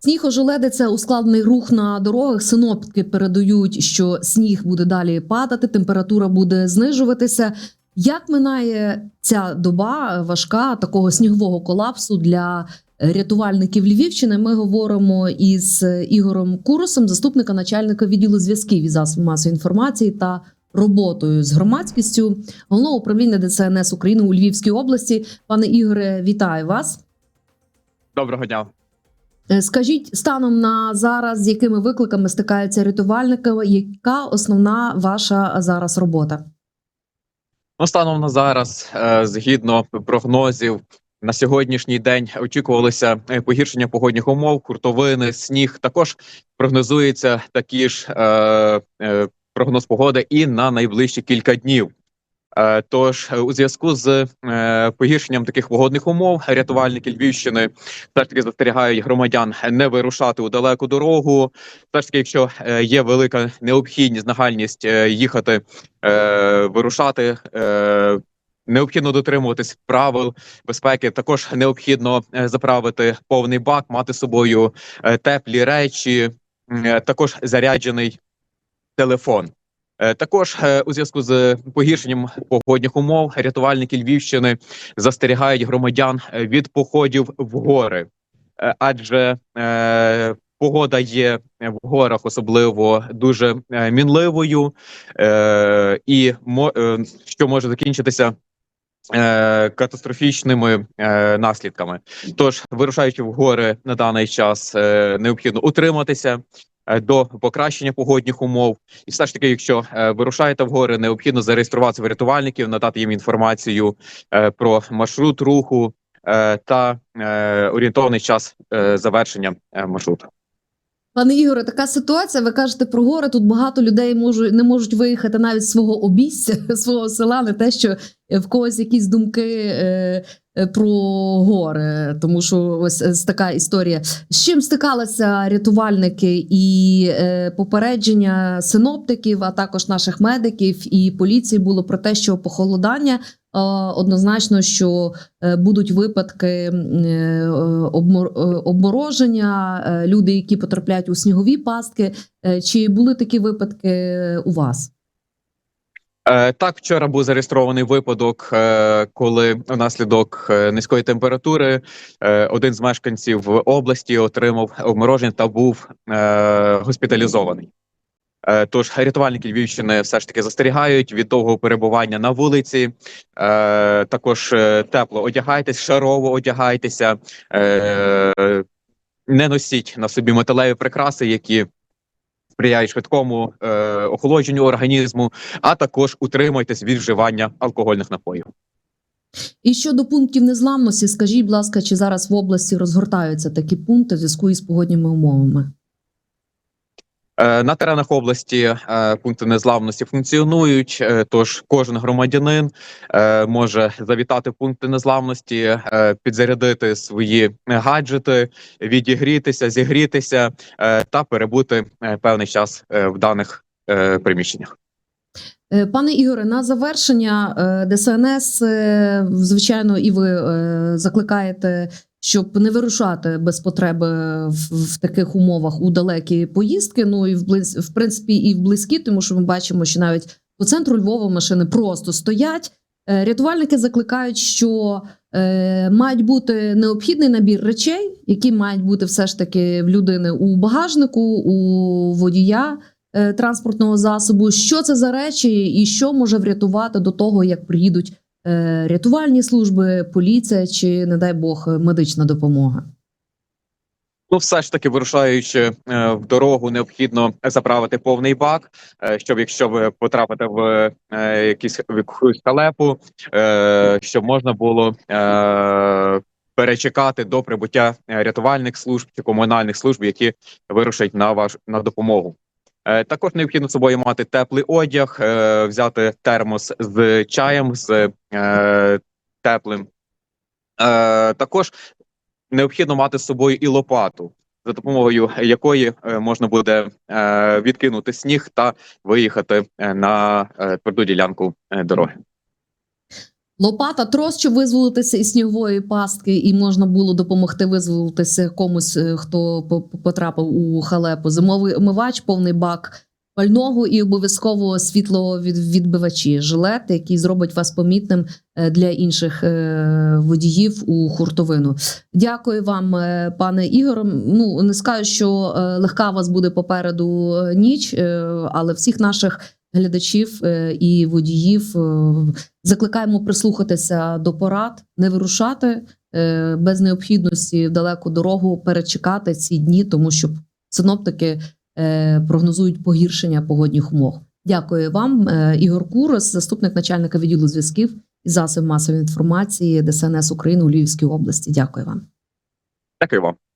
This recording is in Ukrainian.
Сніг ожеледиться ускладнений рух на дорогах. Синоптики передають, що сніг буде далі падати, температура буде знижуватися. Як минає ця доба важка такого снігового колапсу для рятувальників Львівщини? Ми говоримо із Ігорем Куросом, заступника начальника відділу зв'язків із засобів масової інформації та роботою з громадськістю головного управління ДСНС України у Львівській області. Пане Ігоре, вітаю вас. Доброго дня. Е, Скажіть станом на зараз, з якими викликами стикаються рятувальники, яка основна ваша зараз робота? Ну, станом на зараз, е, згідно прогнозів, на сьогоднішній день очікувалося е, погіршення погодних умов, хуртовини, сніг. Також прогнозується такі ж е, прогноз погоди і на найближчі кілька днів. Е, Тож, е, у зв'язку з е, погіршенням таких погодних умов, рятувальники Львівщини все ж таки застерігають громадян не вирушати у далеку дорогу. Все ж таки, якщо є велика необхідність, нагальність їхати, вирушати. Необхідно дотримуватись правил безпеки. Також необхідно заправити повний бак, мати з собою теплі речі, також заряджений телефон. Е, Також е, у зв'язку з погіршенням погодних умов рятувальники Львівщини застерігають громадян е, від походів в гори, адже погода є в горах особливо дуже мінливою, і що може закінчитися. Катастрофічними наслідками, тож вирушаючи в гори на даний час, необхідно утриматися до покращення погодних умов, і все ж таки, якщо е, вирушаєте в гори, необхідно зареєструватися в рятувальників, надати їм інформацію е, про маршрут руху е, та е, орієнтовний час е, завершення е, маршруту. Пане Ігоре, така ситуація. Ви кажете про гори. Тут багато людей можуть не можуть виїхати навіть свого обійстя, свого села, не те, що в когось якісь думки е, про гори. Тому що ось така історія. З чим стикалися рятувальники і е, попередження синоптиків, а також наших медиків і поліції було про те, що похолодання однозначно, що е, будуть випадки е, е, обмороження, люди, які потрапляють у снігові пастки. Чи були такі випадки у вас? Так, вчора був зареєстрований випадок, коли внаслідок низької температури один з мешканців області отримав обмороження та був госпіталізований. Е, Тож рятувальники Львівщини все ж таки застерігають від довгого перебування на вулиці. Е, Також е, тепло одягайтесь, шарово одягайтеся, не носіть на собі металеві прикраси, які сприяють швидкому охолодженню організму, а також утримуйтесь від вживання алкогольних напоїв. І щодо пунктів незламності, скажіть, будь ласка, чи зараз в області розгортаються такі пункти в зв'язку із погодніми умовами? Е, На теренах області е, пункти незламності функціонують. е, Тож кожен громадянин може завітати в пункти незламності, підзарядити свої гаджети, відігрітися, зігрітися та перебути певний час в даних приміщеннях. Пане Ігоре, на завершення ДСНС, звичайно, і ви закликаєте, щоб не вирушати без потреби в, в таких умовах у далекі поїздки. Ну і в в принципі, і в близькі, тому що ми бачимо, що навіть по центру Львова машини просто стоять. Е, Рятувальники закликають, що е, мають бути необхідний набір речей, які мають бути все ж таки в людини у багажнику, у водія е, транспортного засобу. Що це за речі, і що може врятувати до того, як приїдуть рятувальні служби, поліція чи, не дай Бог, медична допомога? Ну, все ж таки, вирушаючи е, в дорогу, необхідно заправити повний бак, е, щоб якщо ви потрапите в е, якісь якусь халепу, е, щоб можна було е, перечекати до прибуття е, рятувальних служб чи комунальних служб, які вирушать на ваш на допомогу. Е, Також необхідно собою мати теплий одяг, е, взяти термос з чаєм, з е, теплим. Також необхідно мати з собою і лопату, за допомогою якої можна буде відкинути сніг та виїхати на тверду ділянку дороги. Лопата, трос, щоб визволитися із снігової пастки, і можна було допомогти визволитися комусь, е, хто по- по- потрапив у халепу. Зимовий омивач, повний бак пального і обов'язково світловідбивачі, жилет, який зробить вас помітним е, для інших е, водіїв у хуртовину. Дякую вам, пане Ігор. Ну не скажу, що легка вас буде попереду ніч, але всіх наших глядачів е, і водіїв е, закликаємо прислухатися до порад, не вирушати е, без необхідності в далеку дорогу, перечекати ці дні, тому що синоптики прогнозують погіршення погодних умов. Дякую вам, Ігор Курос, заступник начальника відділу зв'язків і засобів масової інформації ДСНС України у Львівській області. Дякую вам. Дякую вам.